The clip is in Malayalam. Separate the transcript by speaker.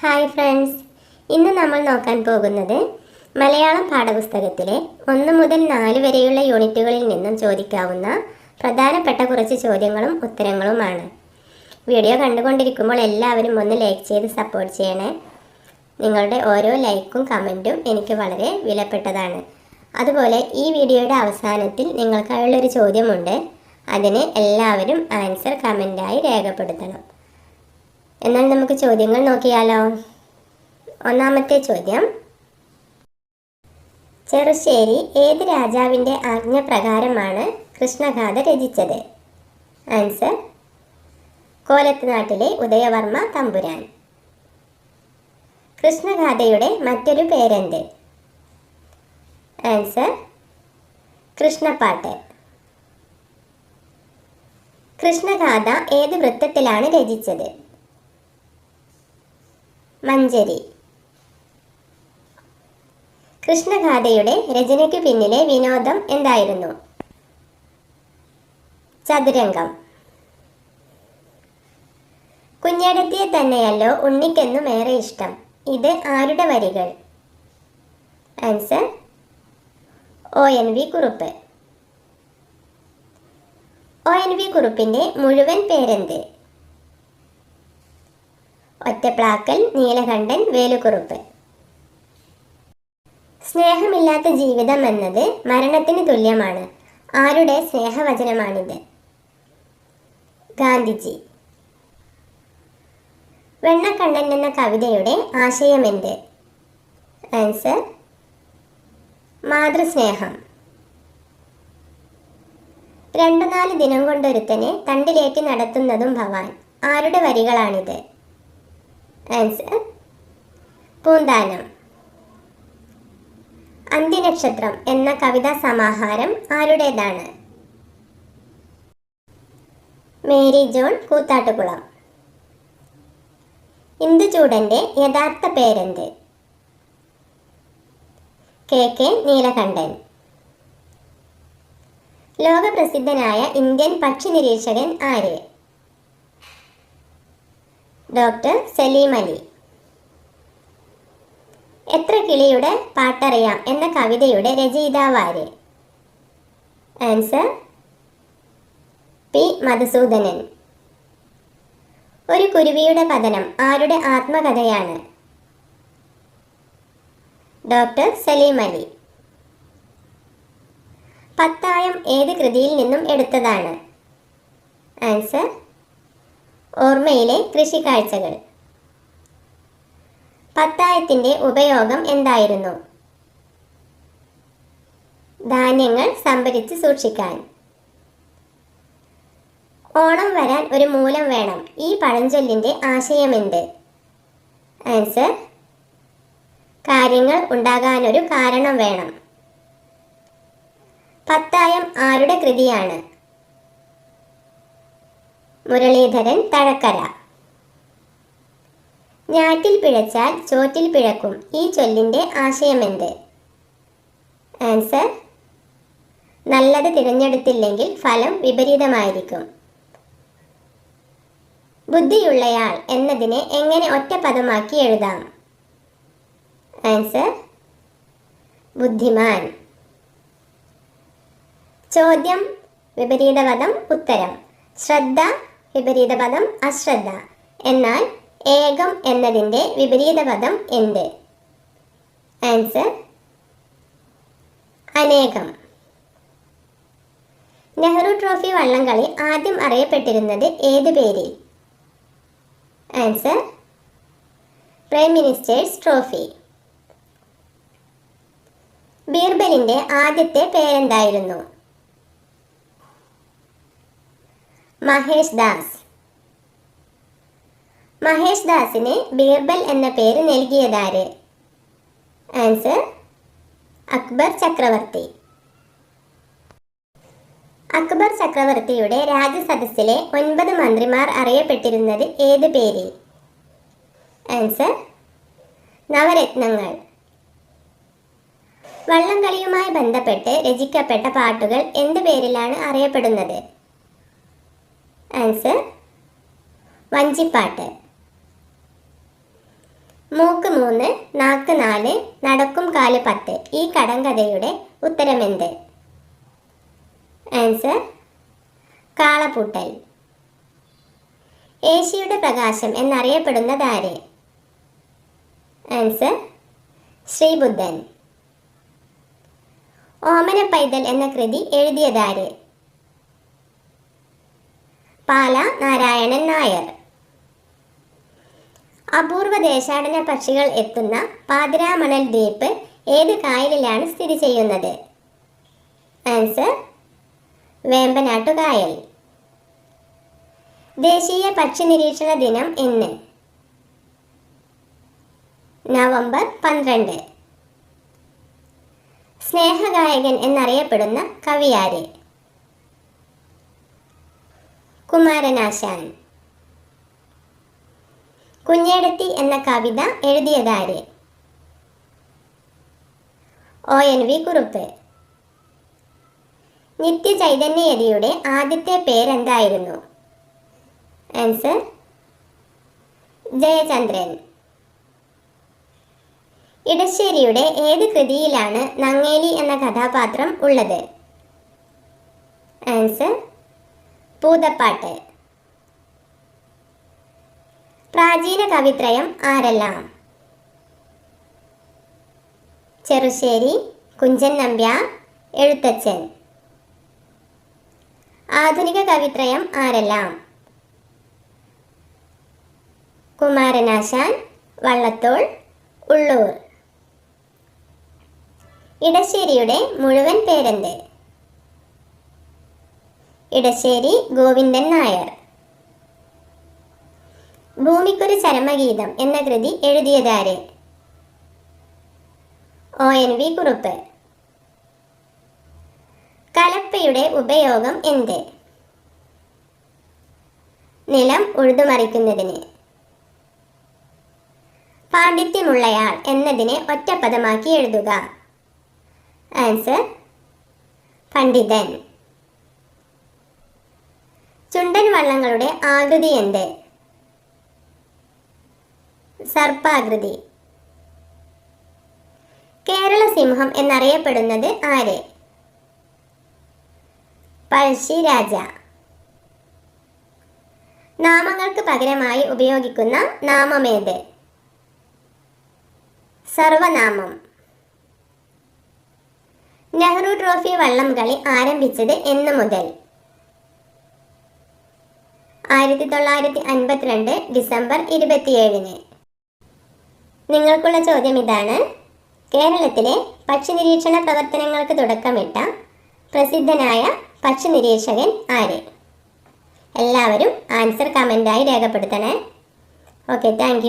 Speaker 1: Hi friends. ഇന്ന് നമ്മൾ നോക്കാൻ പോകുന്നത് മലയാളം പാഠപുസ്തകത്തിലെ ഒന്ന് മുതൽ നാല് വരെയുള്ള യൂണിറ്റുകളിൽ നിന്നും ചോദിക്കാവുന്ന പ്രധാനപ്പെട്ട കുറച്ച് ചോദ്യങ്ങളും ഉത്തരങ്ങളുമാണ്. വീഡിയോ കണ്ടുകൊണ്ടിരിക്കുമ്പോൾ എല്ലാവരും ഒന്ന് ലൈക്ക് ചെയ്ത് സപ്പോർട്ട് ചെയ്യണേ. നിങ്ങളുടെ ഓരോ ലൈക്കും കമന്റും എനിക്ക് വളരെ വിലപ്പെട്ടതാണ്. അതുപോലെ ഈ വീഡിയോയുടെ അവസാനത്തിൽ നിങ്ങൾക്കായുള്ളൊരു ചോദ്യമുണ്ട്. അതിന് എല്ലാവരും ആൻസർ കമന്റായി രേഖപ്പെടുത്തണം. എന്നാൽ നമുക്ക് ചോദ്യങ്ങൾ നോക്കിയാലോ? ഒന്നാമത്തെ ചോദ്യം. ചെറുശ്ശേരി ഏത് രാജാവിന്റെ ആജ്ഞ പ്രകാരമാണ് കൃഷ്ണഗാഥ രചിച്ചത്? ആൻസർ കോലത്തുനാട്ടിലെ ഉദയവർമ്മ തമ്പുരാൻ. കൃഷ്ണഗാഥയുടെ മറ്റൊരു പേരെന്ത്? ആൻസർ കൃഷ്ണപ്പാട്ട് കൃഷ്ണഗാഥ ഏത് വൃത്തത്തിലാണ് രചിച്ചത്? മഞ്ചരി. കൃഷ്ണഗാഥയുടെ രചനയ്ക്ക് പിന്നിലെ വിനോദം എന്തായിരുന്നു? ചതുരംഗം. കുഞ്ഞടത്തിയെ തന്നെയല്ലോ ഉണ്ണിക്കെന്നും ഏറെ ഇഷ്ടം. ഇത് ആരുടെ വരികൾ? Answer O N V Kurup. O N V കുറുപ്പിന്റെ മുഴുവൻ പേരെന്ത്? ഒറ്റപ്ലാക്കൽ നീലകണ്ഠൻ വേലുക്കുറുപ്പ് സ്നേഹമില്ലാത്ത ജീവിതം എന്നത് മരണത്തിന് തുല്യമാണ്. ആരുടെ സ്നേഹവചനമാണിത്? ഗാന്ധിജി. വെണ്ണക്കണ്ണൻ എന്ന കവിതയുടെ ആശയം ആശയമെന്ത്? ആൻസർ മാതൃസ്നേഹം. രണ്ടു നാല് ദിനം കൊണ്ടൊരുത്തനെ തണ്ടിലേക്ക് നടത്തുന്നതും ഭവാൻ. ആരുടെ വരികളാണിത്? ആൻസർ പൂന്താനം. അന്ത്യനക്ഷത്രം എന്ന കവിതാ സമാഹാരം ആരുടേതാണ്? Mary John Koothattukulam. ഇന്ദുചൂടന്റെ യഥാർത്ഥ പേരെന്ത്? K K Neelakantan. ലോകപ്രസിദ്ധനായ ഇന്ത്യൻ പക്ഷി നിരീക്ഷകൻ ആര്? ഡോക്ടർ സലീം അലി. എത്ര കിളിയുടെ പാട്ടറിയാം എന്ന കവിതയുടെ രചയിതാവാര്? Answer P Madhusoodanan. ഒരു കുരുവിയുടെ പതനം ആരുടെ ആത്മകഥയാണ്? ഡോക്ടർ സലീം അലി. പത്തായം ഏത് കൃതിയിൽ നിന്നും എടുത്തതാണ്? ആൻസർ ഓർമ്മയിലെ കൃഷിക്കാഴ്ചകൾ. പത്തായത്തിന്റെ ഉപയോഗം എന്തായിരുന്നു? ധാന്യങ്ങൾ സംഭരിച്ച് സൂക്ഷിക്കാൻ. ഓണം വരാൻ ഒരു മൂലം വേണം. ഈ പഴഞ്ചൊല്ലിന്റെ ആശയമെന്ത്? ആൻസർ കാര്യങ്ങൾ ഉണ്ടാകാനൊരു കാരണം വേണം. പത്തായം ആരുടെ കൃതിയാണ്? മുരളീധരൻ തഴക്കര. ഞാറ്റിൽ പിഴച്ചാൽ ചോറ്റിൽ പിഴക്കും. ഈ ചൊല്ലിന്റെ ആശയമെന്ത്? ആൻസർ നല്ലത് തിരഞ്ഞെടുത്തില്ലെങ്കിൽ ഫലം വിപരീതമായിരിക്കും. ബുദ്ധിയുള്ളയാൾ എന്നതിനെ എങ്ങനെ ഒറ്റ പദമാക്കി എഴുതാം? ആൻസർ ബുദ്ധിമാൻ. ചോദ്യം വിപരീതപദം ഉത്തരം. ശ്രദ്ധ വിപരീതപദം അശ്രദ്ധ. എന്നാൽ ഏകം എന്നതിന്റെ വിപരീത പദം എന്ത്? ആൻസർ അനേകം. നെഹ്റു ട്രോഫി വള്ളംകളി ആദ്യം അറിയപ്പെട്ടിരുന്നത് ഏത് പേരിൽ? ആൻസർ പ്രൈം മിനിസ്റ്റേഴ്സ് ട്രോഫി ബീർബലിന്റെ ആദ്യത്തെ പേരെന്തായിരുന്നു? മഹേഷ് ദാസ്. മഹേഷ് ദാസിന് ബീർബൽ എന്ന പേര് നൽകിയതാര്? ആൻസർ അക്ബർ ചക്രവർത്തി. അക്ബർ ചക്രവർത്തിയുടെ രാജസദസ്സിലെ ഒൻപത് മന്ത്രിമാർ അറിയപ്പെട്ടിരുന്നത് ഏത് പേരിൽ ആൻസർ നവരത്നങ്ങൾ. വള്ളംകളിയുമായി ബന്ധപ്പെട്ട് രചിക്കപ്പെട്ട പാട്ടുകൾ എന്ത് പേരിലാണ് അറിയപ്പെടുന്നത്? ആൻസർ വഞ്ചിപ്പാട്ട്. മൂക്ക് മൂന്ന് നാക്ക് നാല് നടക്കും കാൽ പത്ത്. ഈ കടങ്കഥയുടെ ഉത്തരമെന്ത്? ആൻസർ കാളപൂട്ടൽ. ഏഷ്യയുടെ പ്രകാശം എന്നറിയപ്പെടുന്നത് ആര്? ആൻസർ ശ്രീബുദ്ധൻ. ഓമന പൈതൽ എന്ന കൃതി എഴുതിയതാര് പാല നാരായണൻ നായർ. അപൂർവ ദേശാടന പക്ഷികൾ എത്തുന്ന പാതിരാമണൽ ദ്വീപ് ഏത് കായലിലാണ് സ്ഥിതി ചെയ്യുന്നത്? ആൻസർ വേമ്പനാട്ടുകായൽ. ദേശീയ പക്ഷി നിരീക്ഷണ ദിനം എന്ന് നവംബർ പന്ത്രണ്ട്. സ്നേഹഗായകൻ എന്നറിയപ്പെടുന്ന കവിയാര്. കുമാരനാശാൻ. കുഞ്ഞേടത്തി എന്ന കവിത എഴുതിയതാര്? ഒ. എൻ. വി. കുറുപ്പ്. നിത്യചൈതന്യയതിയുടെ ആദ്യത്തെ പേരെന്തായിരുന്നു? ആൻസർ ജയചന്ദ്രൻ. ഇടശ്ശേരിയുടെ ഏത് കൃതിയിലാണ് നങ്ങേലി എന്ന കഥാപാത്രം ഉള്ളത്? ആൻസർ പൂതപ്പാട്ട് പ്രാചീന കവിത്രയം ആരെല്ലാം? ചെറുശ്ശേരി കുഞ്ചൻ നമ്പ്യാർ എഴുത്തച്ഛൻ. ആധുനിക കവിത്രയം ആരെല്ലാം? കുമാരനാശാൻ വള്ളത്തോൾ ഉള്ളൂർ. ഇടശ്ശേരിയുടെ മുഴുവൻ പേരെന്ത്? ഇടശ്ശേരി ഗോവിന്ദൻ നായർ. ഭൂമിക്കൊരു ചരമഗീതം എന്ന കൃതി എഴുതിയതാര്? ഒ. എൻ. വി. കുറുപ്പ്. കലപ്പയുടെ ഉപയോഗം എന്ത്? നിലം ഉഴുതുമറിക്കുന്നതിന്. പാണ്ഡിത്യമുള്ളയാൾ എന്നതിനെ ഒറ്റപ്പദമാക്കി എഴുതുക. ആൻസർ പണ്ഡിതൻ. ചുണ്ടൻ വള്ളങ്ങളുടെ ആകൃതി എന്ത്? സർപ്പാകൃതി. കേരള സിംഹം എന്നറിയപ്പെടുന്നത് ആര്? പഴശ്ശി രാജ. നാമങ്ങൾക്ക് പകരമായി ഉപയോഗിക്കുന്ന നാമമേത് സർവനാമം. നെഹ്റു ട്രോഫി വള്ളം കളി ആരംഭിച്ചത് എന്ന് മുതൽ. ആയിരത്തി തൊള്ളായിരത്തി അൻപത്തിരണ്ട് ഡിസംബർ ഇരുപത്തിയേഴിന്. നിങ്ങൾക്കുള്ള ചോദ്യം ഇതാണ്. കേരളത്തിലെ പക്ഷി നിരീക്ഷണ പ്രവർത്തനങ്ങൾക്ക് തുടക്കമിട്ട പ്രസിദ്ധനായ പക്ഷി നിരീക്ഷകൻ ആര്? എല്ലാവരും ആൻസർ കമന്റായി രേഖപ്പെടുത്തണേ. Okay thank